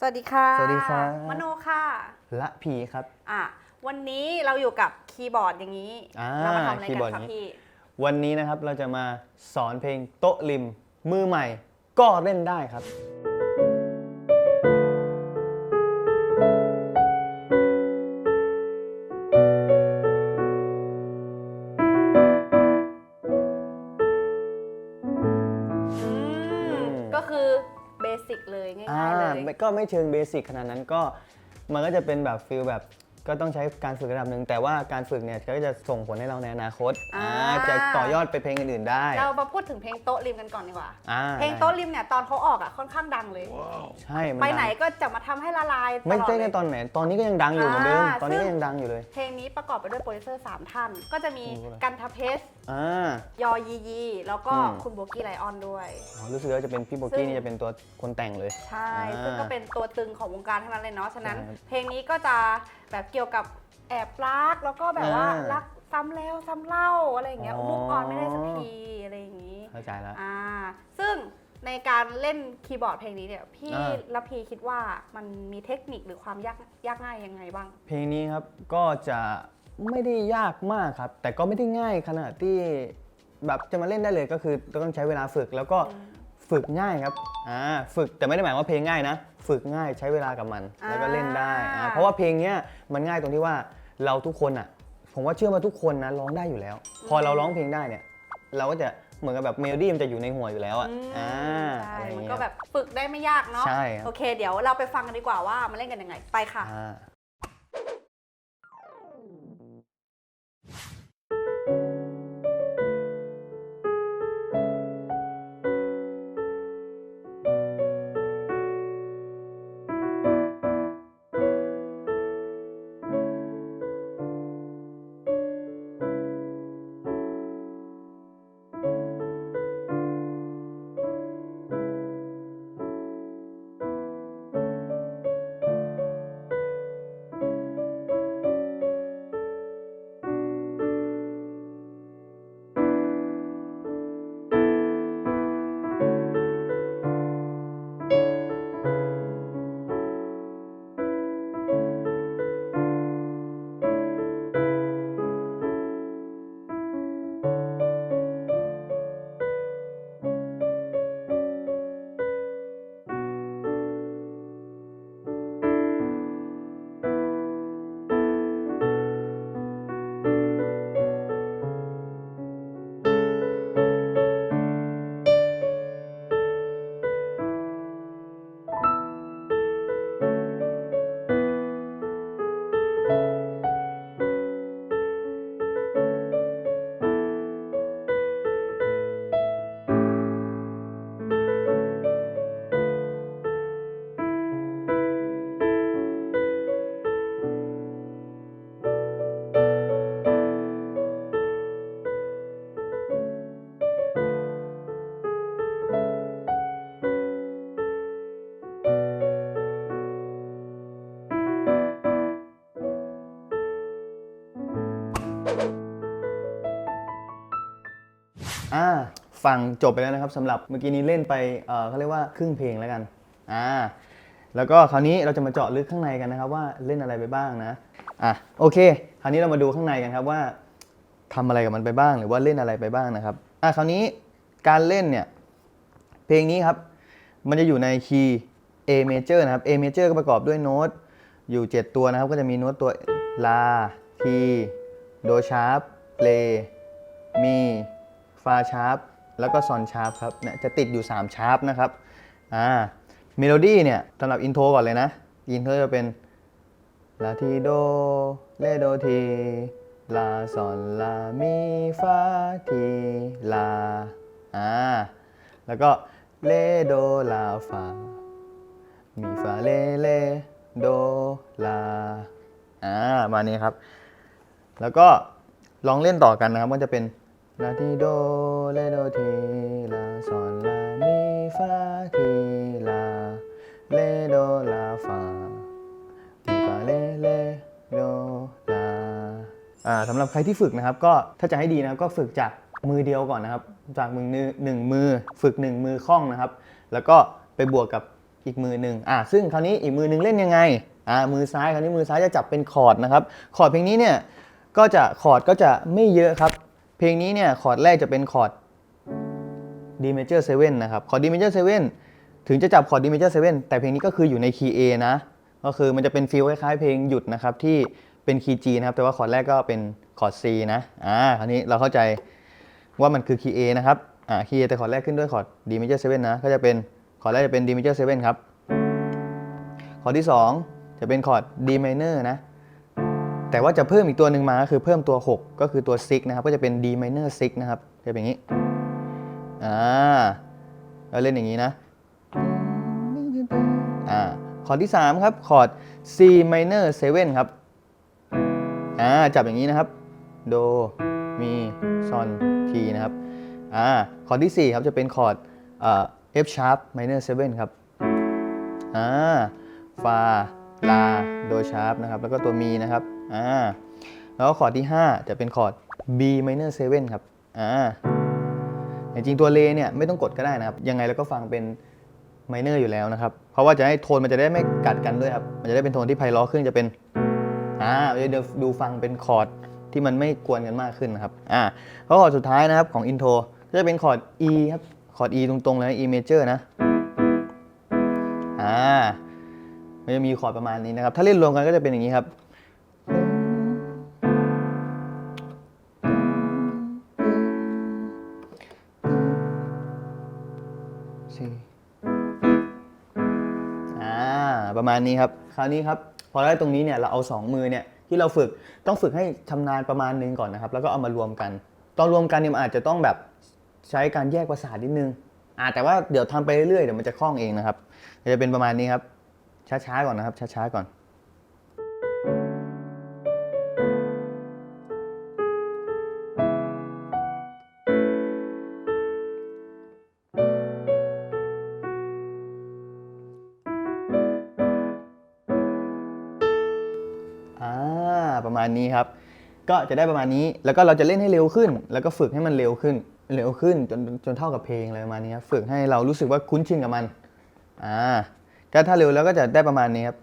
สวัสดีค่ะสวัสดีครับ มโนค่ะ ละพีครับ อะวันนี้เราอยู่กับคีย์บอร์ดอย่างนี้ อ่าเรามาทำอะไรคีย์บอกัร์นดคะนี้ พี่ วันนี้นะครับเราจะมาสอนเพลงโต๊ะริมมือใหม่ ก็เล่นได้ครับ เชิงเบสิกขนาดนั้นก็มันก็จะเป็นแบบฟิลแบบก็ต้องใช้การฝึกระดับหนึ่งแต่ว่าการฝึกเนี่ยก็จะส่งผลให้เราในอนาคตอ่า อ่าจะต่อยอดไปเพลงอื่นๆได้ เรามาพูดถึงเพลงโต๊ะริมกันก่อนดีกว่า อ่า เพลงโต๊ะริมเนี่ยตอนเขาออกอะค่อนข้างดังเลย ใช่มัไปไหนดังก็จะมาทำให้ละลายตไม่ลอดใช่เลแค่ยตอนไหนตอนนี้ก็ยังดังอยู่เหมือนเดิม อ่าตอนนี้ซึ่ก็ง ยังดังอยู่เลย เพลงนี้ประกอบไปด้วยโปรดิวเซอร์ 3 ท่าน ก็จะมีโอ้โหกันทเพชร อ่ายอยียี แล้วก็อืมคุณโบกี้ไลออนด้วย อ๋อรู้สึกว่าจะเป็นพี่โบซึ่กี้งนี่จะเป็นตัวคนแต่งเลย ใช่อ่าซึ่งก็เป็นตัวตึงของวงการทั้งนั้นเลยเนาะ ฉะนั้นใช่ครับเพลงนี้ก็จะแบบเกี่ยวกับแอบรัก แล้วก็แบบว่าอ่ารัรักซ้ำแล้วซ้ำเล่าอะไรอย่างเงี้ยอ๋อมุกออนไม่ได้สักทีอะไรอย่างงี้ เข้าใจแล้ว อ่า ซึ่งในการเล่นคีย์บอร์ดเพลงนี้เนี่ยพี่อ่าละพีคิดว่ามันมีเทคนิคหรือความยากยากง่ายยังไงบ้าง เพลงนี้ครับก็จะ ไม่ได้ยากมากครับ แต่ก็ไม่ได้ง่ายขนาดที่แบบจะมาเล่นได้เลยก็คือต้องใช้เวลาฝึกแล้วก็ฝึกง่ายครับอ่าฝึกแต่ไม่ได้หมายว่าเพลงง่ายนะ ฝึกง่ายใช้เวลากับมันอ่าแล้วก็เล่นได้อ่าเพราะว่าเพลงเนี้ยมันง่ายตรงที่ว่าเราทุกคนอะ ผมว่าเชื่อว่าทุกคนนะร้องได้อยู่แล้ว พอเราร้องเพลงได้เนี่ย เราก็จะเหมือนกับแบบเมโลดี้มันจะอยู่ในหัวอยู่แล้วอะอืมอ่าใช่อะไรอย่างมันเงี้ยก็แบบฝึกได้ไม่ยากเนาะใช่ครับโอเค เดี๋ยวเราไปฟังกันดีกว่าว่ามันเล่นกันยังไงไปค่ะ ฟังจบไปแล้วนะครับสำหรับเมื่อกี้นี้เล่นไปเอ่อเขาเรียกว่าครึ่งเพลงแล้วกันอ่าแล้วก็คราวนี้เราจะมาเจาะลึกข้างในกันนะครับว่าเล่นอะไรไปบ้างนะอะโอเค คราวนี้เรามาดูข้างในกันครับว่าทำอะไรกับมันไปบ้างหรือว่าเล่นอะไรไปบ้างนะครับอะคราวนี้การเล่นเนี่ยเพลงนี้ครับมันจะอยู่ในคีย์ A major นะครับ A major ก็ประกอบด้วยโน้ตอยู่ 7 ตัวนะครับ ก็จะมีโน้ตตัวลาทีโดชาร์ปเลมีฟาชาร์ป แล้วก็ซอนชาร์ปครับเนี่ยจะติดอยู่ 3 ชาร์ปนะครับอ่าเมโลดี้เนี่ยสำหรับอินโทรก่อนเลยนะอินโทรจะเป็นลาทีโดเลโดทีลาซอนลามีฟาทีลาอ่าแล้วก็เลโดลาฟามีฟาเลเลโดลาอ่ามานี้ครับ แล้วก็ลองเล่นต่อกันนะครับก็จะเป็น ลาทีโดเลโดทีลาซอนลามีฟาทีลาเลโดลาฟาทีฟาเลเลโดลาอ่าสำหรับใครที่ฝึกนะครับก็ถ้าจะให้ดีนะครับก็ฝึกจากมือเดียวก่อนนะครับ จากมือหนึ่งหนึ่งมือฝึกหนึ่งมือคล่องนะครับ แล้วก็ไปบวกกับอีกมือหนึ่งอ่าซึ่งคราวนี้อีกมือหนึ่งเล่นยังไงอ่ามือซ้ายคราวนี้มือซ้ายจะจับเป็นคอร์ดนะครับคอร์ดเพลงนี้เนี่ยก็จะคอร์ดก็จะไม่เยอะครับ เพลงนี้เนี่ยคอร์ดแรกจะเป็นคอร์ด D major 7นะครับคอร์ด D major 7ถึงจะจับคอร์ด D major 7แต่เพลงนี้ก็คืออยู่ในคีย์ A นะ ก็คือมันจะเป็นฟีลคล้ายๆเพลงหยุดนะครับที่เป็นคีย์ G นะครับ แต่ว่าคอร์ดแรกก็เป็นคอร์ด C นะ อ่า คราวนี้เราเข้าใจว่ามันคือคีย์ A นะครับ อ่า คีย์ A แต่คอร์ดแรกขึ้นด้วยคอร์ด D major 7นะ ก็จะเป็นคอร์ดแรกจะเป็น D major 7ครับ คอร์ดที่ 2 จะเป็นคอร์ด D minor นะ แต่ว่าจะเพิ่มอีกตัวหนึ่งมาก็คือเพิ่มตัว 6 ก็คือตัว6นะครับ ก็จะเป็น D minor 6นะครับ จะเป็นอย่างนี้ อ่าเราเล่นอย่างนี้นะ อ่า คอร์ดที่ 3 ครับ คอร์ด C minor 7 ครับ อ่า จับอย่างนี้นะครับ โด มี ซอน ทีนะครับ อ่า คอร์ดที่ 4 ครับ จะเป็นคอร์ดเอ่อ F sharp minor 7 ครับ อ่า ฟา ลา โด ชาร์ปนะครับ แล้วก็ตัวมีนะครับ อ่าแล้วคอร์ดที่ 5 จะเป็นคอร์ด B minor 7ครับอ่าจริงตัวเลเนี่ยไม่ต้องกดก็ได้นะครับยังไงเราก็ฟังเป็นไมเนอร์อยู่แล้วนะครับ เพราะว่าจะให้โทนมันจะได้ไม่กัดกันด้วยครับ มันจะได้เป็นโทนที่ไพเราะขึ้นจะเป็น อ่าเดี๋ยวดูฟังเป็นคอร์ดที่มันไม่กวนกันมากขึ้นนะครับ อ่าแล้วคอร์ดสุดท้ายนะครับของอินโทรก็จะเป็นคอร์ด E ครับ คอร์ด E ตรงๆเลย E major นะ อ่า มันจะมีคอร์ดประมาณนี้นะครับ ถ้าเล่นรวมกันก็จะเป็นอย่างนี้ครับ ประมาณนี้ครับ คราวนี้ครับพอได้ตรงนี้เนี่ยเราเอา 2 มือเนี่ยที่เราฝึกต้องฝึกให้ชำนาญประมาณนึงก่อนนะครับ แล้วก็เอามารวมกัน ตอนรวมกันเนี่ยมันอาจจะต้องแบบใช้การแยกประสาทนิดนึงอ่าแต่ว่าเดี๋ยวทำไปเรื่อยๆเดี๋ยวมันจะคล่องเองนะครับจะเป็นประมาณนี้ครับช้าๆก่อนนะครับช้าๆก่อน นี้ครับ ก็จะได้ประมาณนี้ แล้วก็เราจะเล่นให้เร็วขึ้น แล้วก็ฝึกให้มันเร็วขึ้น เร็วขึ้นจนจนเท่ากับเพลงอะไรประมาณนี้ครับ ฝึกให้เรารู้สึกว่าคุ้นชินกับมัน อ่า ก็ถ้าเร็วแล้วก็จะได้ประมาณนี้ครับ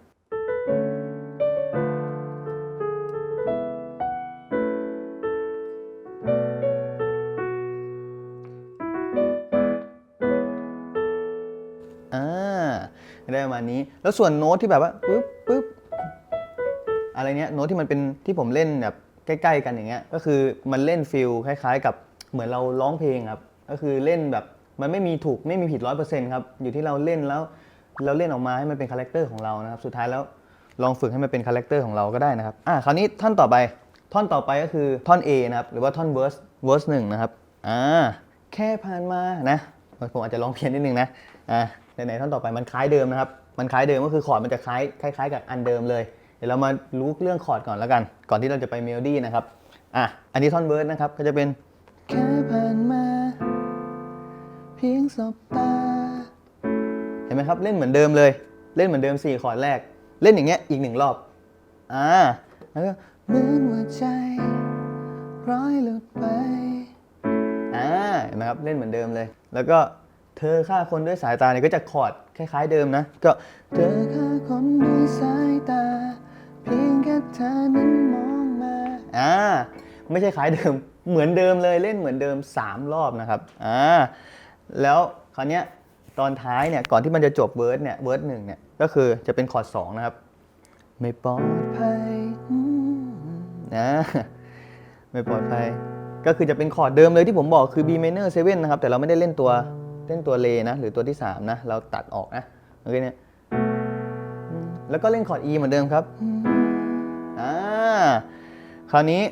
อ่าได้ประมาณนี้ แล้วส่วนโน้ตที่แบบว่าปึ๊บ อะไรเนี้ยโน้ตที่มันเป็นที่ผมเล่นแบบใกล้ๆกันอย่างเงี้ยก็คือมันเล่นฟิลคล้ายๆ กับเหมือนเราร้องเพลงครับก็คือเล่นแบบมันไม่มีถูกไม่มีผิดร้อยเปอร์เซ็นต์ครับอยู่ที่เราเล่นแล้วเราเล่นออกมาให้มันเป็นคาแรคเตอร์ของเรานะครับสุดท้ายแล้วลองฝึกให้มันเป็นคาแรคเตอร์ของเราก็ได้นะครับอะคราวนี้ท่อนต่อไปท่อนต่อไปก็คือท่อน A นะครับหรือว่าท่อน verse verse หนึ่งนะครับอ่าแค่ผ่านมานะผมอาจจะร้องเพี้ยนนิดนึงนะอ่าไหนๆท่อนต่อไปมันคล้ายเดิมนะครับมันคล้ายเดิมก็คือคอร์ดมันจะคล้ายคล้ายๆกับอันเดิมเลย ดี๋ยวเรามารู้เรื่องคอร์ดก่อนแล้วกัน ก่อนที่เราจะไปเมโลดี้นะครับอะอันนี้ท่อนเวิร์สนะครับก็จะเป็นแค่ผ่านมาเพียงสบตาเห็นไหมครับเล่นเหมือนเดิมเลย เล่นเหมือนเดิม4คอร์ดแรก เล่นอย่างเงี้ยอีกหนึ่งรอบอ่าแล้วก็เหมือนหัวใจร้อยหลุดไปอ่าเห็นไหมครับเล่นเหมือนเดิมเลย แล้วก็เธอฆ่าคนด้วยสายตาเนี่ยก็จะคอร์ดคล้าย ๆ เดิมนะก็เธอฆ่าคนด้วยสาย เธอนั้นมองมาอ่าไม่ใช่คล้ายเดิมเหมือนเดิมเลยเล่นเหมือนเดิม 3 รอบนะครับอ่าแล้วคราวเนี้ยตอนท้ายเนี่ยก่อนที่มันจะจบเวิร์ดเนี่ยเวิร์ดหนึ่งเนี่ยก็คือจะเป็นคอร์ดสองนะครับ ไม่ปลอดภัยนะไม่ปลอดภัย ก็คือจะเป็นคอร์ดเดิมเลยที่ผมบอกคือ B minor 7นะครับ แต่เราไม่ได้เล่นตัวเล่นตัวเลนะหรือตัวที่ 3 นะ เราตัดออกนะโอเคเนี่ยแล้วก็เล่นคอร์ด E เหมือนเดิมครับ คราวนี้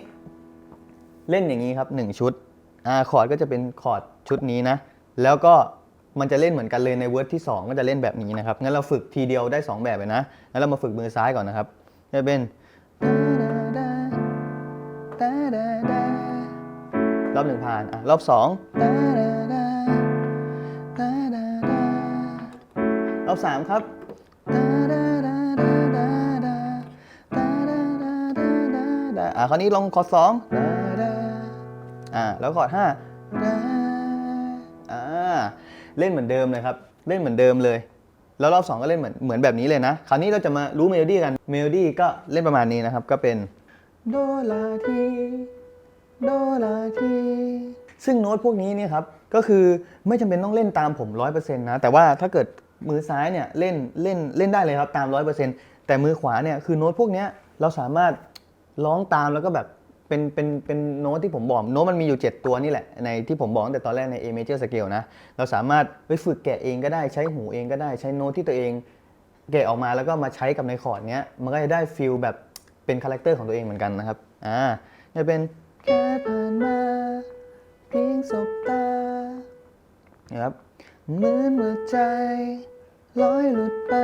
เล่นอย่างนี้ครับ 1 ชุดอ่าคอร์ดก็จะเป็นคอร์ดชุดนี้นะ แล้วก็มันจะเล่นเหมือนกันเลยในเวิร์ดที่ 2 ก็จะเล่นแบบนี้นะครับ งั้นเราฝึกทีเดียวได้ 2 แบบเลยนะแล้วเรามาฝึกมือซ้ายก่อนนะครับ จะเป็น รอบหนึ่งผ่านอรอบสองรอบสามครับ คราวนี้ลงคอร์ดสองอ่าแล้วคอร์ดห้าอ่าเล่นเหมือนเดิมเลยครับ เล่นเหมือนเดิมเลย แล้วรอบ2ก็เล่นเหมือนเหมือนแบบนี้เลยนะ คราวนี้เราจะมารู้เมโลดี้กันเมโลดี้ก็เล่นประมาณนี้นะครับก็เป็นโดลาทีโดลาทีซึ่งโน้ตพวกนี้เนี่ยครับก็คือไม่จำเป็นต้องเล่นตามผม100%นะ แต่ว่าถ้าเกิดมือซ้ายเนี่ยเล่นเล่นเล่นได้เลยครับตาม100%แต่มือขวาเนี่ยคือโน้ตพวกเนี้ยเราสามารถ ร้องตามแล้วก็แบบเป็นเป็นเป็นโน้ตที่ผมบอกโน้ตมันมีอยู่ 7 ตัวนี่แหละ ในที่ผมบอกตั้งแต่ตอนแรกใน A major scale นะ เราสามารถไปฝึกแกะเองก็ได้ใช้หูเองก็ได้ใช้โน้ตที่ตัวเอง แกะออกมาแล้วก็มาใช้กับในคอร์ดเนี้ยมันก็จะได้ฟิลแบบเป็นคาแรคเตอร์ของตัวเองเหมือนกันนะครับอ่าจะเป็นแค่ผ่านมาเพียงสบตานะครับเหมือนหัวใจลอยหลุดไป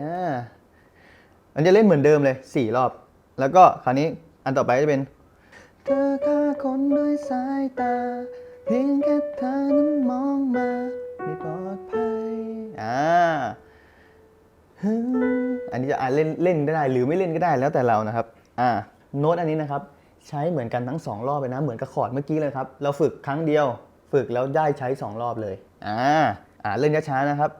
อ่ามันจะเล่นเหมือนเดิมเลย 4 รอบ แล้วก็คราวนี้อันต่อไปจะเป็นเธอฆ่าคนด้วยสายตา เพียงแค่เธอนั้นมองมาไม่ปลอดภัยอ่าอันนี้จะอ่านเล่นเล่นก็ได้ หรือไม่เล่นก็ได้แล้วแต่เรานะครับอ่าโน้ตอันนี้นะครับ ใช้เหมือนกันทั้งสองรอบเลยนะเหมือนกับคอร์ดเมื่อกี้เลยครับ เราฝึกครั้งเดียว ฝึกแล้วได้ใช้สองรอบเลยอ่าอ่าเล่นช้าๆนะครับ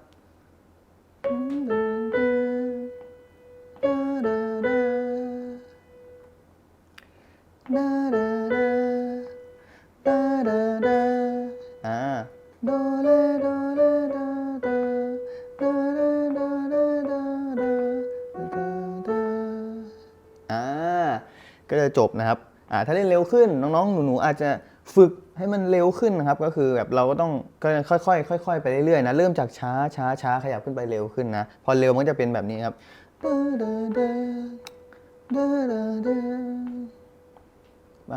ถ้าเล่นเร็วขึ้น น้องๆ หนูๆ อาจจะฝึกให้มันเร็วขึ้นนะครับ ก็คือแบบเราก็ต้องก็ค่อยๆ ค่อยๆ ไปเรื่อยๆ นะ เริ่มจากช้าช้าช้าขยับขึ้นไปเร็วขึ้นนะ พอเร็วมันจะเป็นแบบนี้ครับไป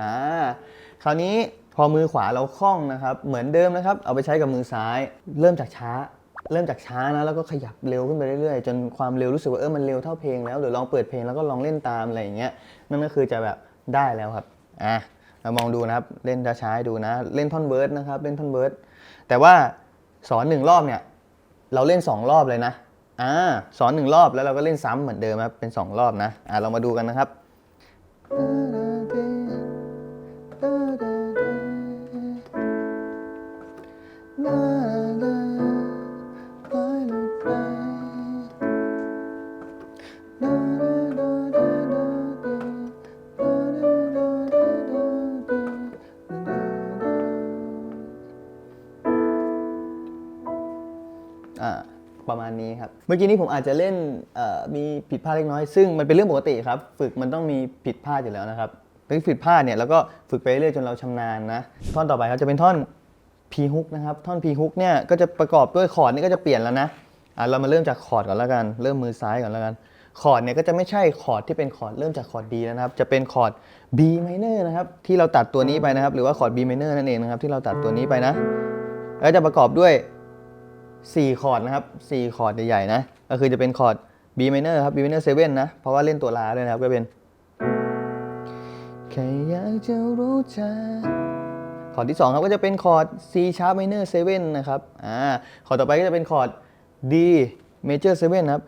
อ่าคราวนี้ อมือขวาเราคล่องนะครับ เหมือนเดิมนะครับ เอาไปใช้กับมือซ้าย เริ่มจากช้า เริ่มจากช้านะแล้วก็ขยับเร็วขึ้นไปเรื่อยๆ จนความเร็วรู้สึกว่าเออมันเร็วเท่าเพลงแล้วหรือลองเปิดเพลงแล้วก็ลองเล่นตามอะไรอย่างเงี้ยนั่นก็คือจะแบบได้แล้วครับอะเรามองดูนะครับเล่นช้าๆดูนะ เล่นท่อนเวิร์ดนะครับเล่นท่อนเวิร์ดแต่ว่าสอนหนึ่งรอบเนี่ยเราเล่น 2 รอบเลยนะอ่าสอนหนึ่งรอบแล้วเราก็เล่นซ้ำเหมือนเดิมครับเป็น 2 รอบนะอ่าเรามาดูกันนะครับ มื่อกี้นี้ผมอาจจะเล่นมีผิดพลาดเล็กน้อย ซึ่งมันเป็นเรื่องปกติครับ ฝึกมันต้องมีผิดพลาดอยู่แล้วนะครับเรื่องผิดพลาดเนี่ยแล้วก็ฝึกไปเรื่อยจนเราชำนาญนะท่อนต่อไปครับจะเป็นท่อน P hook นะครับท่อน P hook เนี่ยก็จะประกอบด้วยคอร์ดนี่ก็จะเปลี่ยนแล้วนะเรามาเริ่มจากคอร์ดก่อนแล้วกัน เริ่มมือซ้ายก่อนแล้วกันคอร์ดเนี่ยก็จะไม่ใช่คอร์ดที่เป็นคอร์ดเริ่มจากคอร์ด D แล้วนะครับ จะเป็นคอร์ด B minor นะครับที่เราตัดตัวนี้ไปนะครับ หรือว่าคอร์ด B minor นั่นเองนะครับที่เราตัดตัวนี้ไปนะ แล้วจะประกอบด้วย 4คอร์ดนะครับ4คอร์ดใหญ่ๆนะก็คือจะเป็นคอร์ด B minor ครับ B minor 7นะเพราะว่าเล่นตัวลาด้วยนะครับก็เป็นแค่อยากจะรู้จักคอร์ดที่2ครับก็จะเป็นคอร์ด C sharp minor 7นะครับอ่าคอร์ดต่อไปก็จะเป็นคอร์ด D major 7นะครับ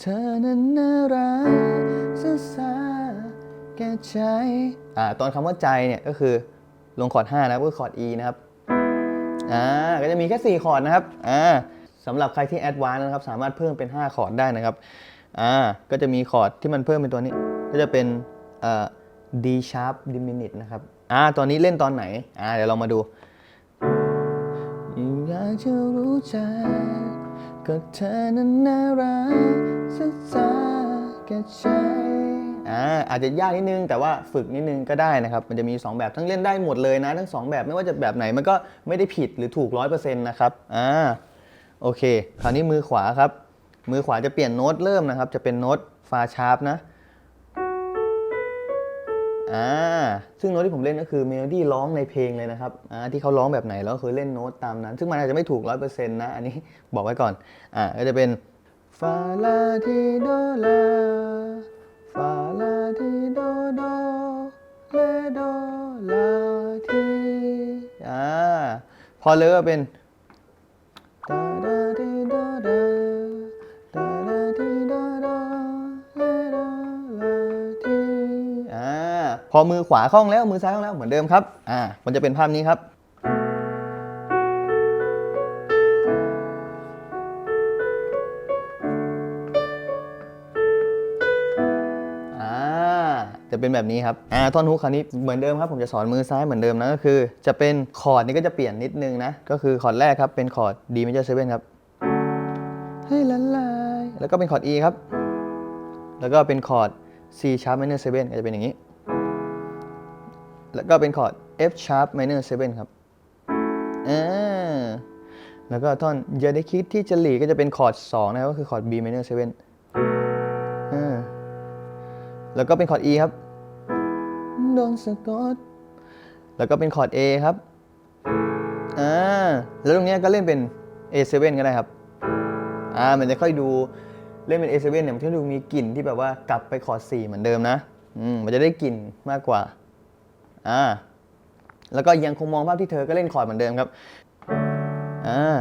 เธอนั้นน่ารักซะซาแก่ใจอ่าตอนคำว่าใจเนี่ยก็คือลงคอร์ด5นะครับก็คือคอร์ด E นะครับ อ่าก็จะมีแค่ 4 คอร์ดนะครับอ่าสำหรับใครที่แอดวานซ์นะครับสามารถเพิ่มเป็น 5 คอร์ดได้นะครับอ่าก็จะมีคอร์ดที่มันเพิ่มเป็นตัวนี้ ก็จะเป็นเอ่อ D sharp diminished นะครับอ่าตอนนี้เล่นตอนไหนอ่าเดี๋ยวเรามาดูอยากจะรู้จักก็เธอนั้นน่ารักซะซาแก่ใจ อ่าอาจจะยากนิดนึงแต่ว่าฝึกนิดนึงก็ได้นะครับ มันจะมี 2 แบบทั้งเล่นได้หมดเลยนะทั้ง 2 แบบไม่ว่าจะแบบไหนมันก็ไม่ได้ผิดหรือถูก100%นะครับอ่าโอเค คราวนี้มือขวาครับ มือขวาจะเปลี่ยนโน้ตเริ่มนะครับ จะเป็นโน้ตฟาชาร์ปนะอ่าซึ่งโน้ตที่ผมเล่นก็คือเมโลดี้ร้องในเพลงเลยนะครับอ่าที่เขาร้องแบบไหนแล้วก็คือเล่นโน้ตตามนั้น ซึ่งมันอาจจะไม่ถูกร้อยเปอร์เซ็นต์นะ อันนี้บอกไว้ก่อนอ่าก็จะเป็นฟาลาทีโดลาาลาทีโดโดเลโดลาทีอ่าพอเลก็เป็นตาดาทีโดโดตาดาทีโดโดเลโดลาทีอ่าพอมือขวาคล่องแล้วมือซ้ายคล่องแล้วเหมือนเดิมครับอ่ามันจะเป็นภาพนี้ครับ จะเป็นแบบนี้ครับอ่าท่อนฮุกคราวนี้เหมือนเดิมครับผมจะสอนมือซ้ายเหมือนเดิมนะก็คือ จะเป็นคอร์ดนี้ก็จะเปลี่ยนนิดนึงนะก็คือคอร์ดแรกครับเป็นคอร์ด D major 7ครับให้ละลายแล้วก็เป็นคอร์ด E ครับ แล้วก็เป็นคอร์ด C sharp minor 7ก็จะเป็นอย่างนี้ แล้วก็เป็นคอร์ด F sharp minor 7ครับอ่าแล้วก็ท่อนอย่าได้คิดที่จะหลีกก็จะเป็นคอร์ด2นะก็คือคอร์ด B minor 7 แล้วก็เป็นคอร์ด E ครับโดนสะกดแล้วก็เป็นคอร์ด A ครับอ่าแล้วตรงเนี้ยก็เล่นเป็น A7 ก็ได้ครับอ่ามันจะค่อยดูเล่นเป็น A7 เนี่ยมันจะดูมีกลิ่นที่แบบว่ากลับไปคอร์ด 4 เหมือนเดิมนะอืมมันจะได้กลิ่นมากกว่าอ่าแล้วก็ยังคงมองภาพที่เธอก็เล่นคอร์ดเหมือนเดิมครับอ่า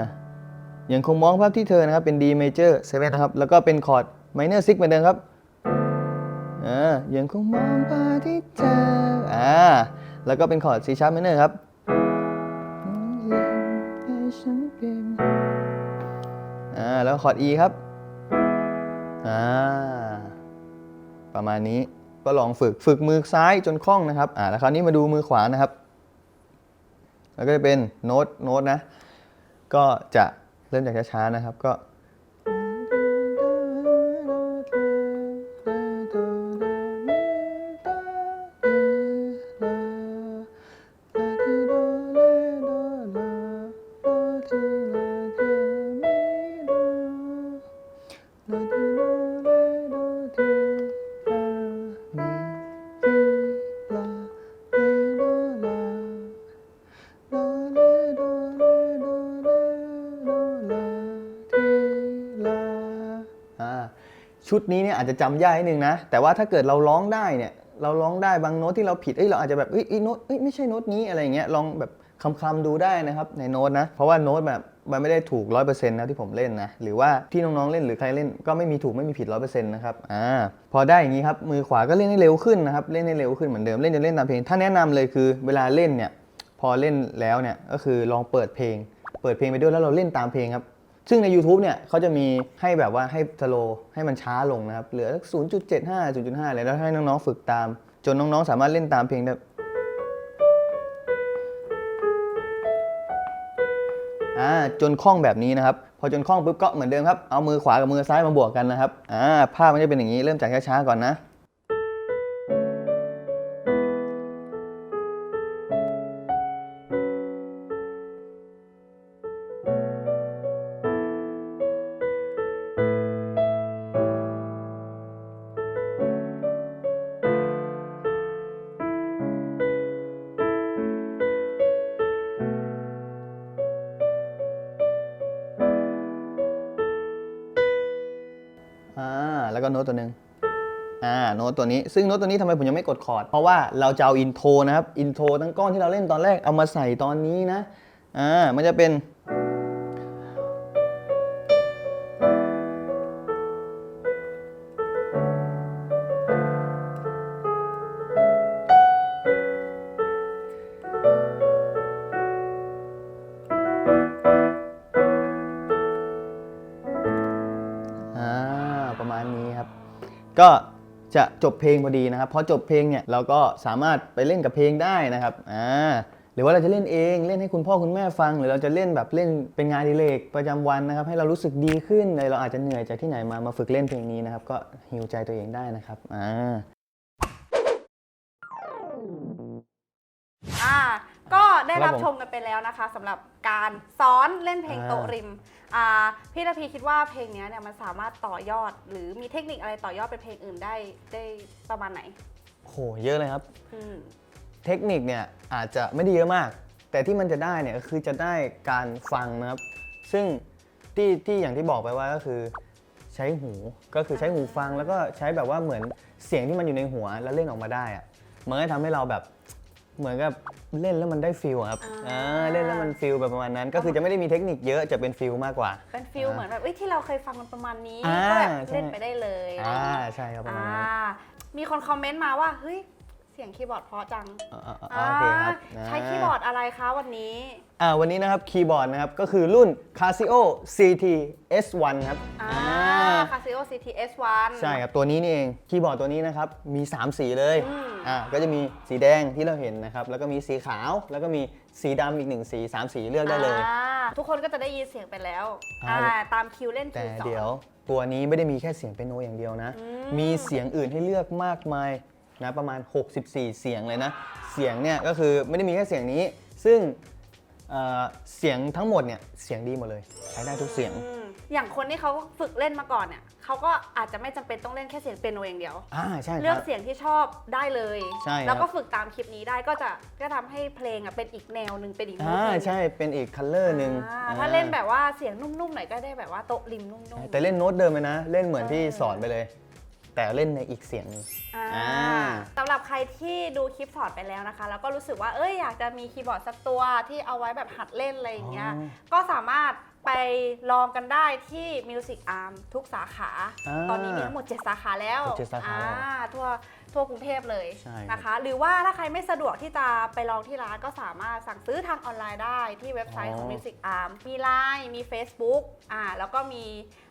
ยังคงมองภาพที่เธอนะครับเป็น D major 7นะครับแล้วก็เป็นคอร์ด minor 6เหมือนเดิมครับ อ่ายังคงมองภาที่เธออ่าแล้วก็เป็นคอร์ด C sharp minor ครับอ่าแล้วคอร์ด E ครับอ่าประมาณนี้ก็ลองฝึกฝึกมือซ้ายจนคล่องนะครับอ่าแล้วคราวนี้มาดูมือขวานะครับ แล้วก็จะเป็นโน้ตโน้ตนะ ก็จะเริ่มจากช้าๆนะครับ ก็ นี้เนี่ยอาจจะจำยากนิดนึงนะ แต่ว่าถ้าเกิดเราร้องได้เนี่ย เราร้องได้บางโน้ตที่เราผิด เอ้ยเราอาจจะแบบ เอ้ยโน้ต เอ้ยไม่ใช่โน้ตนี้อะไรเงี้ย ลองแบบคำคำๆดูได้นะครับในโน้ตนะ เพราะว่าโน้ตแบบมันไม่ได้ถูก100%นต์นะที่ผมเล่นนะ หรือว่าที่น้องๆเล่นหรือใครเล่นก็ไม่มีถูกไม่มีผิด100%นต์นะครับ อ่า พอได้อย่างนี้ครับ มือขวาก็เล่นให้เร็วขึ้นนะครับ เล่นให้เร็วขึ้นเหมือนเดิม เล่นจะเล่นตามเพลง ถ้าแนะนำเลยคือเวลาเล่นเนี่ย พอเล่นแล้วเนี่ย ก็คือลองเปิดเพลง เปิดเพลงไปด้วยแล้วเราเล่นตามเพลงครับ ซึ่งใน YouTube เนี่ยเขาจะมีให้แบบว่าให้สโลให้มันช้าลงนะครับ เหลือสัก0.75 0.5เลยแล้วให้น้องๆฝึกตาม จนน้องๆสามารถเล่นตามเพลงได้อ่าจนคล่องแบบนี้นะครับ พอจนคล่องปุ๊บก็เหมือนเดิมครับ เอามือขวากับมือซ้ายมาบวกกันนะครับอ่าภาพมันจะเป็นอย่างนี้เริ่มจากช้าๆก่อนนะ ตัวนี้ ซึ่งโน้ตตัวนี้ทำไมผมยังไม่กดคอร์ด เพราะว่าเราจะเอาอินโทรนะครับ อินโทรทั้งก้อนที่เราเล่นตอนแรกเอามาใส่ตอนนี้นะ อ่า มันจะเป็นอ่าประมาณนี้ครับก็ จะจบเพลงพอดีนะครับพอจบเพลงเนี่ยเราก็สามารถไปเล่นกับเพลงได้นะครับอ่าหรือว่าเราจะเล่นเองเล่นให้คุณพ่อคุณแม่ฟัง หรือเราจะเล่นแบบเล่นเป็นงานดิเลกประจำวันนะครับ ให้เรารู้สึกดีขึ้นเลยเราอาจจะเหนื่อยจากที่ไหนมามาฝึกเล่นเพลงนี้นะครับ ก็ฮิวใจตัวเองได้นะครับอ่า ได้รับครับผมชมกันไปแล้วนะคะสำหรับการซ้อนเล่นเพลงอ่าโต๊ะริมอ่าพี่ระพีคิดว่าเพลงเนี้ยเนี่ยมันสามารถต่อยอด หรือมีเทคนิคอะไรต่อยอดเป็นเพลงอื่นได้ได้ประมาณไหนโหเยอะเลยครับ อืม เทคนิคเนี่ยอาจจะไม่ได้เยอะมาก แต่ที่มันจะได้เนี่ยก็คือจะได้การฟังนะครับ ซึ่งที่ที่อย่างที่บอกไปว่าก็คือใช้หูก็คือใช้หูฟังแล้วก็ใช้แบบว่าเหมือนเสียงที่มันอยู่ในหัวแล้วเล่นออกมาได้อะมันก็ทำให้เราแบบเหมือนกับ เล่นแล้วมันได้ฟิลอะครับอ่าอ่าเล่นแล้วมันฟิลแบบประมาณนั้น ก็คือจะไม่ได้มีเทคนิคเยอะจะเป็นฟิลมากกว่า เป็นฟิลอ่าเหมือนแบบเอ้ยที่เราเคยฟังมันประมาณนี้อ่าก็แบบใช่เล่นไปได้เลยอ่าใช่ครับประมาณนั้นอ่ามีคนคอมเมนต์มาว่าเฮ้ยเสียงคีย์บอร์ดเพราะจังอ่าอ่าอ่าโอเคครับอ่าใช้คีย์บอร์ดอะไรคะวันนี้ อ่าวันนี้นะครับคีย์บอร์ดนะครับก็คือรุ่น Casio CT S1 ครับอ่าอ่า Casio CTS1 ใช่ครับตัวนี้นี่เองคีย์บอร์ดตัวนี้นะครับมี 3 สีเลยอืม อ่าก็จะมีสีแดงที่เราเห็นนะครับแล้วก็มีสีขาวแล้วก็มีสีดำอีกหนึ่งสี3สีเลือกได้เลย อ่าทุกคนก็จะได้ยินเสียงไปแล้วอ่า อ่าตามคิวเล่นแต่คิวสอน เดี๋ยวตัวนี้ไม่ได้มีแค่เสียงเปียโนอย่างเดียวนะอืมมีเสียงอื่นให้เลือกมากมาย นะประมาณ 64 เสียงเลยนะ เสียงเนี่ยก็คือไม่ได้มีแค่เสียงนี้ ซึ่งเอ่อเสียงทั้งหมดเนี่ยเสียงดีหมดเลย ใช้ได้ทุกเสียง อืมอย่างคนที่เขาฝึกเล่นมาก่อนเนี่ยเขาก็อาจจะไม่จำเป็นต้องเล่นแค่เสียงเปียโนอย่างเดียว อ่าใช่คเลือรักบ เสียงที่ชอบได้เลย ใช่ครับ แล้วก็ฝึกตามคลิปนี้ได้ก็จะก็ทำให้เพลงอะเป็นอีกแนวหนึ่งเป็นอีกมูดอ่าหนึ่งใช่เป็นอีกคัลเลอร์หนึ่งอ่าอ่ถ้าเล่นแบบว่าเสียงนุ่มๆหน่อยก็ได้แบบว่าโต๊ะริมนุ่มแต่เล่นโน้ตเดิมไปนะ เล่นเหมือนที่เออสอนไปเลย แต่เล่นในอีกเสียงหนึง อ่าอ่า สำหรับใครที่ดูคลิปสอนไปแล้วนะคะ แล้วก็รู้สึกว่าเอ้ยอยากจะมีคีย์บอร์ดสักตัวที่เอาไว้แบบหัดเล่นอะไรอย่างเงี้ยอ๋อก็สามารถไปลองกันได้ที่ Music Arm ทุกสาขา อ่าตอนนี้มีทั้งหมด 7 สาขาแล้วเจ็ดสาขาแล้ว อ่ทั่ว ทั่วกรุงเทพเลยใช่ครับ นะคะ หรือว่าถ้าใครไม่สะดวกที่จะไปลองที่ร้านก็สามารถสั่งซื้อทางออนไลน์ได้ที่เว็บไซต์ของ Music Arm มี Line มี Facebook อ่าแล้วก็มี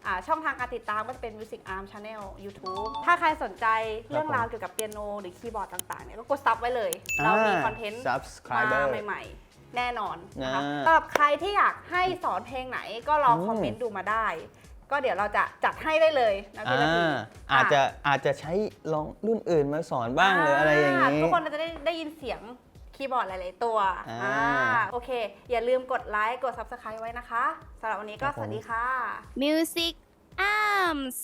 อ่าช่องทางการติดตามก็จะเป็น Music Arm Channel YouTube ถ้าใครสนใจเรื่องราวเกี่ยวกับเปียโน หรือคีย์บอร์ดต่างๆเนี่ยก็กดซับไว้เลย เรามีคอนเทนต์ subscriber มาใหม่ ๆ แน่นอนนะคะอ่า สำหรับใครที่อยากให้สอนเพลงไหนก็ลองอืมคอมเมนต์ดูมาได้ ก็เดี๋ยวเราจะจัดให้ได้เลยนะพี่นาทีอ่าอาจจะอาจจะใช้ลองรุ่นอื่นมาสอนบ้างหรืออะไรอย่างนี้ ทุกคนจะได้ได้ยินเสียงคีย์บอร์ดหลาย ๆ ตัวอ่าอ่าโอเค อย่าลืมกดไลค์ กด Subscribe ไว้นะคะสำหรับวันนี้ก็ครับสผมวัสดีค่ะ Music Arms